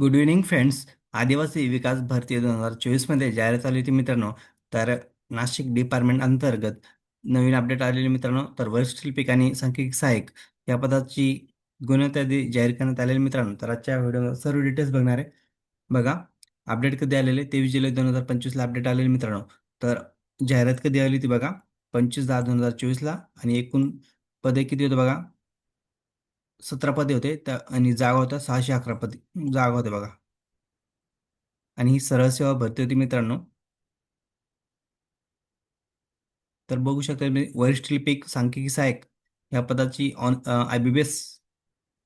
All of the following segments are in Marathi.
गुड इव्हनिंग फ्रेंड्स आदिवासी विकास भरती दोन हजार चोवीसमध्ये जाहिरात आली होती मित्रांनो. तर नाशिक डिपार्टमेंट अंतर्गत नवीन अपडेट आलेले मित्रांनो. तर वरिष्ठ शिल्पिक आणि सांख्यिकी सहाय्यक या पदाची गुणवत्यादी जाहीर करण्यात आलेली मित्रांनो. तर आजच्या व्हिडिओ सर्व डिटेल्स बघणार आहे. बघा अपडेट कधी आलेले? तेवीस जुलै दोन हजार पंचवीसला अपडेट आलेले मित्रांनो. तर जाहिरात कधी आली होती बघा? पंचवीस दहा दोन हजार चोवीसला आणि एकूण पदे किती होतं बघा? सतरा पदे होते. त्या आणि जागा होत्या सहाशे अकरा पदे. जागा होत्या बघा. आणि ही सरळ सेवा भरती होती मित्रांनो. तर बघू शकता तुम्ही वरिष्ठ लिपिक सांख्यिकी सहाय्यक ह्या पदाची on I B B S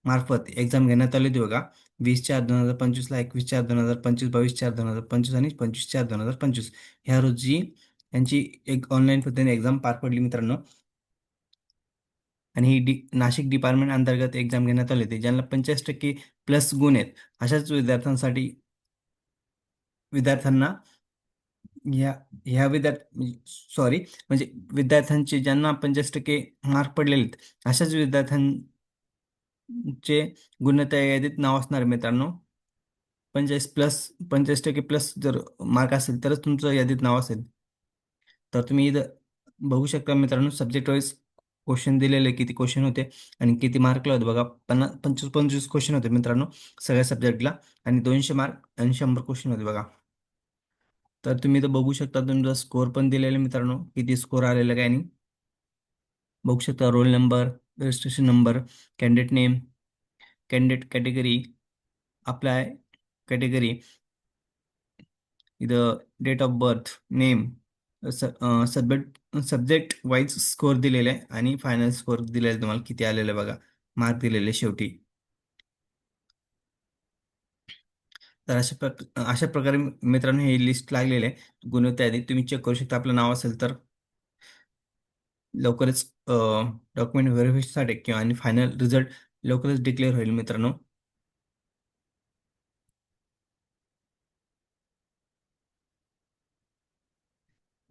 मार्फत एक्झाम घेण्यात आली होती बघा. वीस चार दोन हजार पंचवीसला एकवीस चार दोन हजार पंचवीस बावीस चार दोन हजार पंचवीस आणि पंचवीस चार दोन हजार पंचवीस. ह्या रोजी यांची एक ऑनलाईन पद्धतीने एक्झाम पार पडली मित्रांनो. आणि ही डी नाशिक डिपार्टमेंट अंतर्गत एक्झाम घेण्यात आली होती ज्यांना पंचेचाळीस टक्के प्लस गुण आहेत अशाच विद्यार्थ्यांसाठी विद्यार्थ्यांना ह्या ह्या विद्यार्थी सॉरी म्हणजे विद्यार्थ्यांचे ज्यांना पंचेचाळीस टक्के मार्क पडलेले आहेत अशाच विद्यार्थ्यांचे गुणवत्ता यादीत नाव असणार मित्रांनो. पंचेचाळीस प्लस पंचेचाळीस टक्के प्लस जर मार्क असेल तरच तुमचं यादीत नाव असेल. तर तुम्ही इथं बघू शकता मित्रांनो सब्जेक्ट वाईज क्वेश्चन दिलेले किती क्वेश्चन होते आणि किती मार्कला होते बघा. पन्नास पंचवीस पंचवीस क्वेश्चन होते मित्रांनो सगळ्या सब्जेक्टला आणि दोनशे मार्क आणि शंभर क्वेश्चन होते बघा. तर तुम्ही तर बघू शकता तुमचा स्कोर पण दिलेला मित्रांनो किती स्कोर आलेला काय नाही. बघू शकता roll number registration number candidate name candidate category apply category इथं date of birth name subject subject wise score दिलेले आहे आणि फायनल स्कोर दिलेले तुम्हाला किती आलेले बघा. मार्क दिलेले शेवटी. तर अशा प्रक अशा प्रकारे मित्रांनो हे लिस्ट लागलेले आहे. गुणवत्ता यादी तुम्ही चेक करू शकता. आपलं नाव असेल तर लवकरच डॉक्युमेंट व्हेरिफिकेशनसाठी किंवा आणि फायनल रिझल्ट लवकरच डिक्लेअर होईल मित्रांनो.